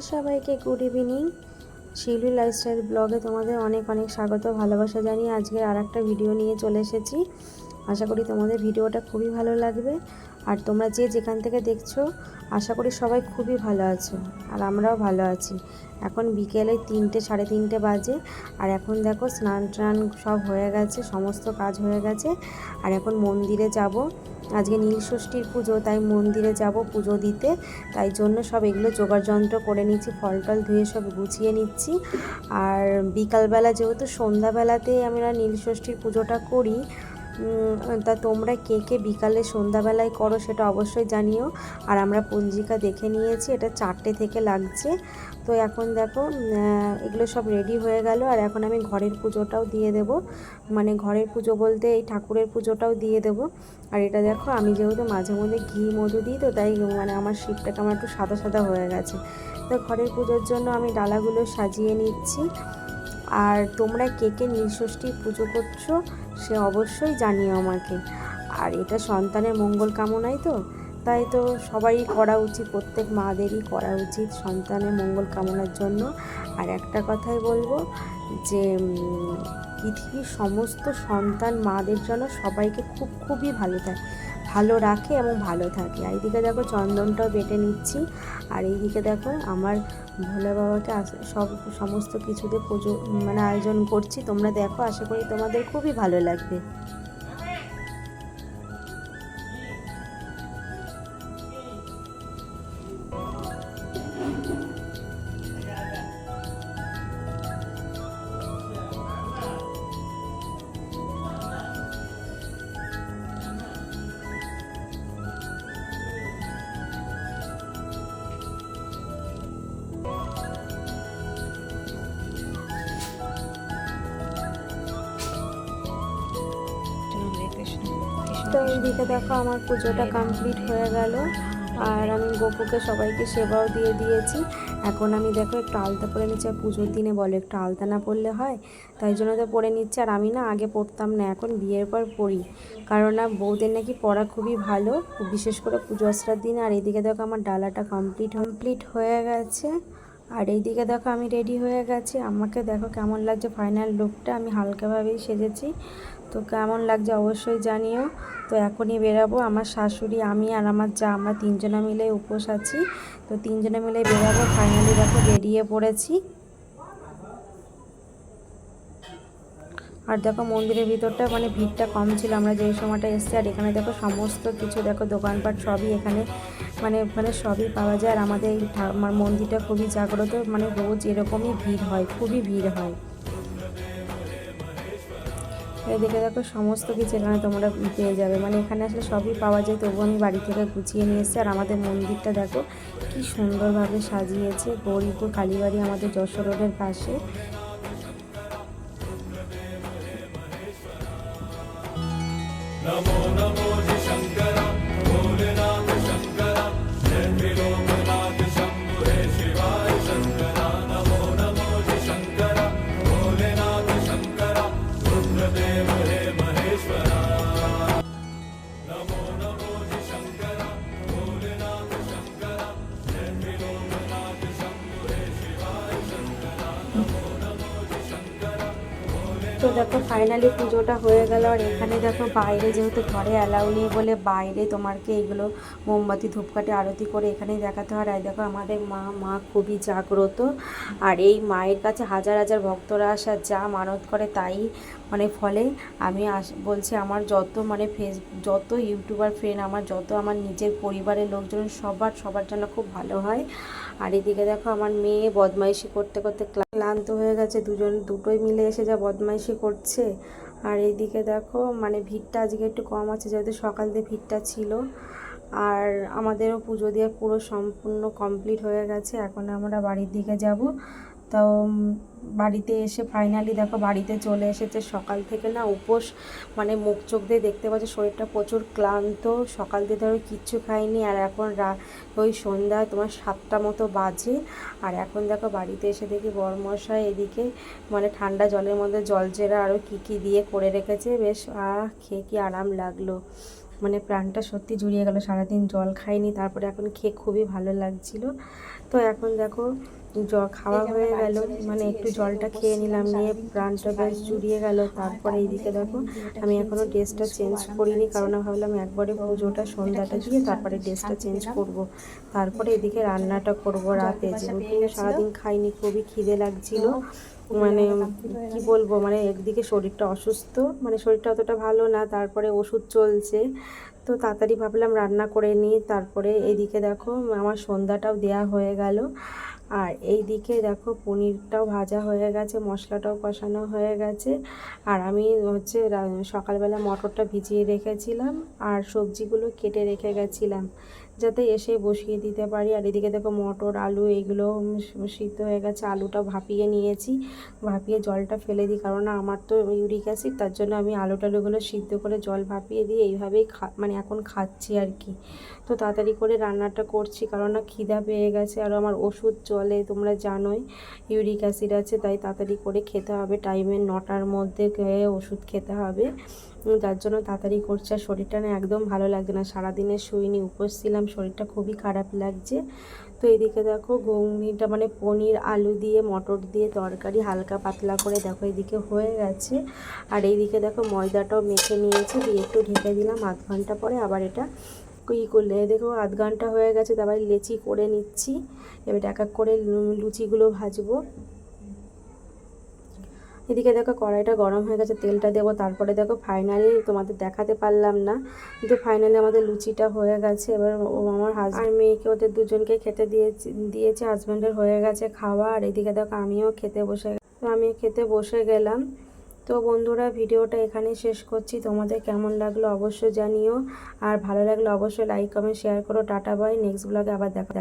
সবাইকে good evening শিউলি lifestyle ব্লগে তোমাদের অনেক অনেক স্বাগত, ভালোবাসা জানিয়ে আজকের আর ভিডিও নিয়ে চলে এসেছি। আশা করি তোমাদের ভিডিওটা খুবই ভালো লাগবে। আর তোমরা যে যেখান থেকে দেখছ, আশা করি সবাই খুবই ভালো আছো আর আমরাও ভালো আছি। এখন বিকেলে তিনটে, সাড়ে তিনটে বাজে আর এখন দেখো স্নান টান সব হয়ে গেছে, সমস্ত কাজ হয়ে গেছে আর এখন মন্দিরে যাব। আজকে নীলষষ্ঠীর পুজো, তাই মন্দিরে যাব পুজো দিতে। তাই জন্য সব এগুলো জোগাড় যন্ত্র করে নিচ্ছি, ফল টল ধুয়ে সব গুছিয়ে নিচ্ছি। আর বিকালবেলা যেহেতু সন্ধ্যাবেলাতে আমরা নীলষষ্ঠীর পুজোটা করি তা তোমরা কে কে বিকালে সন্ধ্যাবেলায় করো সেটা অবশ্যই জানিও। আর আমরা পঞ্জিকা দেখে নিয়েছি, এটা চারটে থেকে লাগছে। তো এখন দেখো এগুলো সব রেডি হয়ে গেল। আর এখন আমি ঘরের পুজোটাও দিয়ে দেব। মানে ঘরের পুজো বলতে এই ঠাকুরের পুজোটাও দিয়ে দেব। আর এটা দেখো, আমি যেহেতু মাঝে মধ্যে ঘি, মধু দিই, তো তাই মানে আমার শিবটা আমার একটু সাদা সাদা হয়ে গেছে। তো ঘরের পুজোর জন্য আমি ডালাগুলো সাজিয়ে নিচ্ছি। আর তোমরা কে কে নীলষষ্ঠী পুজো করছ সে অবশ্যই জানিও আমাকে। আর এটা সন্তানের মঙ্গল কামনাই তো। তাই তো সবাই করা উচিত, প্রত্যেক মাদেরই করা উচিত সন্তানের মঙ্গল কামনার জন্য। আর একটা কথাই বলব যে পৃথিবীর সমস্ত সন্তান মাদের জন্য সবাইকে খুব, খুবই ভালো থাকে ভালো রাখে এবং ভালো থাকে। আর এইদিকে দেখো চন্দনটাও বেটে নিচ্ছি। আর এইদিকে দেখো আমার ভোলা বাবাকে সব, সমস্ত কিছুতে পুজো মানে আয়োজন করছি। তোমরা দেখো, আশা করি তোমাদের খুবই ভালো লাগবে। তো এইদিকে দেখো আমার পুজোটা কমপ্লিট হয়ে গেল। আর আমি গোপুকে সবাইকে সেবাও দিয়ে দিয়েছি। এখন আমি দেখো একটু আলতা পরে নিচ্ছি, আর পুজোর দিনে বলে একটু আলতা না পরলে হয়? তাই জন্য তো পরে নিচ্ছি, আর আমি না আগে পড়তাম না, এখন বিয়ের পর পড়ি কারণ না বউদের নাকি পড়া খুবই ভালো, বিশেষ করে পুজো আশ্রার দিনে। আর এইদিকে দেখো আমার ডালাটা কমপ্লিট কমপ্লিট হয়ে গেছে। আর এইদিকে দেখো আমি রেডি হয়ে গেছি। আমাকে দেখো কেমন লাগছে ফাইনাল লুকটা। আমি হালকাভাবেই সেজেছি। তো কেমন লাগছে অবশ্যই জানিও। তো এখনই বেরাবো। আমার শাশুড়ি, আমি আর আমার যা, আমরা তিনজনে মিলে উপোস আছি। তো তিনজনে মিলে বেরাবো। ফাইনালি দেখো বেরিয়ে পড়েছি। আর দেখো মন্দিরের ভিতরটা মানে ভিড়টা কম ছিল। আমরা যেই সময়টা এসেছি, আর এখানে দেখো সমস্ত কিছু, দেখো দোকানপাট সবই এখানে মানে মানে সবই পাওয়া যায়। আর আমাদের আমার মন্দিরটা খুবই জাগ্রত। মানে রোজ এরকমই ভিড় হয়, খুবই ভিড় হয়। এদিকে দেখো, সমস্ত কিছু এখানে তোমরা পেয়ে যাবে। মানে এখানে আসলে সবই পাওয়া যায়, তবুও আমি বাড়ি থেকে গুছিয়ে নিয়ে এসেছি। আর আমাদের মন্দিরটা দেখো, কি সুন্দরভাবে সাজিয়েছে। গৌরীপুর কালীবাড়ি আমাদের যশোর রোডের পাশে। তো দেখো ফাইনালি পুজোটা হয়ে গেল। আর এখানে দেখো, বাইরে যেহেতু ঘরে অ্যালাউ নেই বলে বাইরে তোমাকে এইগুলো মোমবাতি, ধূপকাঠি, আরতি করে এখানেই দেখাতে হয়। আর দেখো, আমাদের মা মা খুবই জাগ্রত। আর এই মায়ের কাছে হাজার হাজার ভক্তরা আসা যা মানত করে তাই মানে ফলে আমি আস, বলছি আমার যত মানে ফেস, যত ইউটিউবার ফ্রেন্ড আমার যত আমার নিজের পরিবারের লোকজন, সবার সবার জন্য খুব ভালো হয়। আর এদিকে দেখো, আমার মেয়ে বদমাইশি করতে করতে ক্লান্ত হয়ে গেছে। দুজন, দুটোই মিলে এসে যা বদমাইশি করছে। আর এইদিকে দেখো মানে ভিড়টা আজকে একটু কম আছে, যেহেতু সকাল দিয়ে ভিড়টা ছিল। আর আমাদেরও পুজো দিয়ে পুরো সম্পূর্ণ কমপ্লিট হয়ে গেছে। এখন আমরা বাড়ির দিকে যাব। তো বাড়িতে এসে ফাইনালি দেখো বাড়িতে চলে এসেছে সকাল থেকে না উপোস মানে মুখ চোখ দিয়ে দেখতে পাচ্ছে শরীরটা প্রচুর ক্লান্ত, সকাল দিয়ে ধরো কিচ্ছু খাইনি আর এখন রা, ওই সন্ধ্যা তোমার সাতটা মতো বাজে আর এখন দেখো বাড়িতে এসে দেখি বরমশাই এদিকে মানে ঠান্ডা জলের মধ্যে জলজেরা আরও কী কী দিয়ে করে রেখেছে, বেশ আহ, খেয়ে কি আরাম লাগল। মানে প্রাণটা সত্যি জুড়িয়ে গেল সারাদিন জল খাইনি তারপরে এখন খেয়ে খুবই ভালো লাগছিল। তো এখন দেখো জল খাওয়া হয়ে গেল মানে একটু জলটা খেয়ে নিলাম নিয়ে প্রাণটা বেশ জুড়িয়ে গেল। তারপরে এইদিকে দেখো আমি এখনও ড্রেসটা চেঞ্জ করিনি কারণ ভাবলাম একবারে পুজোটা সন্ধ্যাটা দিয়ে তারপরে ড্রেসটা চেঞ্জ করব। তারপরে এদিকে রান্নাটা করব রাতে যেহেতু সারাদিন খাইনি খুবই খিদে লাগছিল। মানে কি বলব মানে একদিকে শরীরটা অসুস্থ মানে শরীরটা অতটা ভালো না তারপরে ওষুধ চলছে। তো তাড়াতাড়ি ভাবলাম রান্না করে নিই তারপরে এদিকে দেখো আমার সন্ধ্যাটাও দেয়া হয়ে গেল। আর এই দিকে দেখো পনিরটাও ভাজা হয়ে গেছে, মশলাটাও কষানো হয়ে গেছে। আর আমি হচ্ছে সকালবেলা মটরটা ভিজিয়ে রেখেছিলাম আর সবজিগুলো কেটে রেখে গেছিলাম যাতে এসে বসিয়ে দিতে পারি। আর এদিকে দেখো মটর, আলু এগুলো সিদ্ধ হয়ে গেছে, আলুটা ভাপিয়ে নিয়েছি। ভাপিয়ে জলটা ফেলে দিই, কারণ আমার তো ইউরিক অ্যাসিড, তার জন্য আমি আলু টালুগুলো সিদ্ধ করে জল ভাপিয়ে দিই এইভাবেই খা মানে এখন খাচ্ছি আর কি। তো তাড়াতাড়ি করে রান্নাটা করছি, কারণ না খিদা পেয়ে গেছে আর আমার ওষুধ চলে তোমরা জানোই, ইউরিক অ্যাসিড আছে, তাই তাড়াতাড়ি করে খেতে হবে। টাইমের নটার মধ্যে ওষুধ খেতে হবে। যার জন্য তাড়াতাড়ি করছে। আর শরীরটা না একদম ভালো লাগছে না। সারাদিনে শুইনি, উপোস ছিলাম, শরীরটা খুবই খারাপ লাগছে। তো এদিকে দেখো, ঘুগনিটা মানে পনির, আলু দিয়ে, মটর দিয়ে তরকারি হালকা পাতলা করে দেখো, এদিকে হয়ে গেছে। আর এইদিকে দেখো ময়দাটাও মেখে নিয়েছি, দিয়ে একটু ঢেকে দিলাম আধ ঘণ্টা পরে। আবার এটা ই করলে দেখো আধ ঘণ্টা হয়ে গেছে, তারপরে লেচি করে নিচ্ছি। এবার এক এক করে লুচিগুলো ভাজবো। এদিকে দেখো কড়াইটা গরম হয়ে গেছে, তেলটা দেবো, তারপরে দেখো ফাইনালি তোমাদের দেখাতে পারলাম না। কিন্তু ফাইনালি আমাদের লুচিটা হয়ে গেছে, এবার ও আমার হাজব্যান্ড মেয়েকে, ওদের দুজনকে খেতে দিয়েছি, দিয়েছে হাজব্যান্ডের হয়ে গেছে খাওয়া, আর এদিকে দেখো আমিও খেতে বসে তো আমি খেতে বসে গেলাম। তো বন্ধুরা, ভিডিওটা এখানে শেষ করছি। তোমাদের কেমন লাগল অবশ্যই জানিও। আর ভালো লাগলে অবশ্যই লাইক কমেন্ট শেয়ার করো। টাটা বাই নেক্সট ব্লগে আবার দেখা